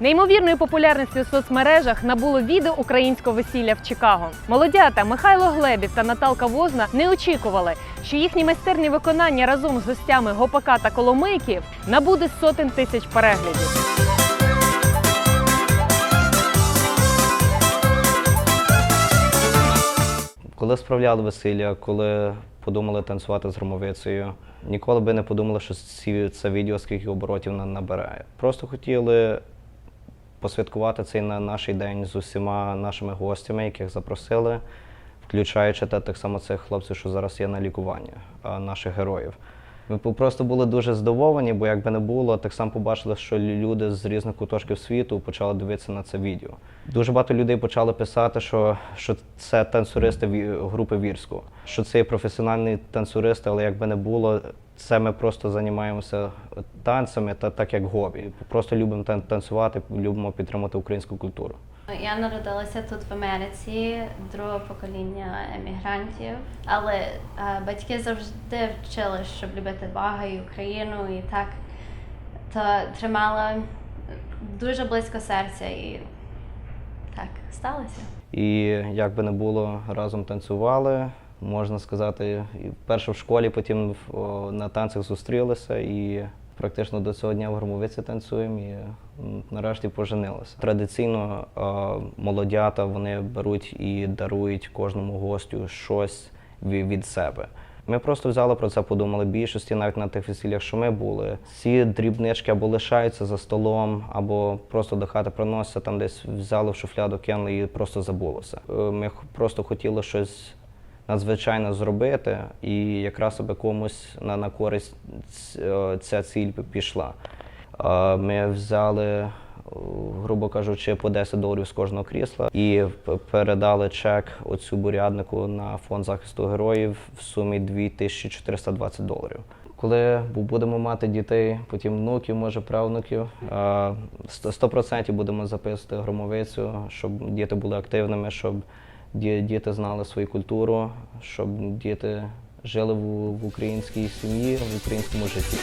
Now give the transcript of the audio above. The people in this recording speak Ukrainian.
Неймовірної популярності у соцмережах набуло відео українського весілля в Чикаго. Молодята Михайло Глебів та Наталка Возна не очікували, що їхні майстерні виконання разом з гостями Гопака та Коломийків набуде сотень тисяч переглядів. Коли справляли весілля, коли подумали танцювати з громовицею, ніколи би не подумали, що це відео скільки оборотів набирає. Просто хотіли посвяткувати цей на наш день з усіма нашими гостями, яких запросили, включаючи та так само цих хлопців, що зараз є на лікуванні, наших героїв. Ми просто були дуже здивовані, бо якби не було, так само побачили, що люди з різних куточків світу почали дивитися на це відео. Дуже багато людей почали писати, що, що це танцюристи групи Вірську, що це є професіональні танцюристи, але якби не було, це ми просто займаємося танцями та так як хобі. Просто любимо тан- танцювати, любимо підтримувати українську культуру. Я народилася тут в Америці, друге покоління емігрантів, але е, батьки завжди вчили, щоб любити Бога і Україну, і так то тримала дуже близько серця, і так сталося. І як би не було, разом танцювали. Можна сказати, перше в школі, потім на танцях зустрілися і практично до цього дня в Громовиці танцюємо і нарешті поженилися. Традиційно е, молодята вони беруть і дарують кожному гостю щось ві- від себе. Ми просто взяли про це, подумали. Більшості навіть на тих весіллях, що ми були, ці дрібнички або лишаються за столом, або просто до хати приносяться, там десь взяли в шуфляду, кинули і просто забулося. Е, Ми просто хотіли щось надзвичайно зробити, і якраз аби комусь на, на користь е, ця ціль пішла. Е, Ми взяли, е, грубо кажучи, по 10 доларів з кожного крісла і передали чек оцю буряднику на фонд захисту героїв в сумі 2420 доларів. Коли будемо мати дітей, потім внуків, може правнуків, е, сто- 100% будемо записувати громовицю, щоб діти були активними, щоб діти знали свою культуру, щоб діти жили в, українській сім'ї, в українському житті.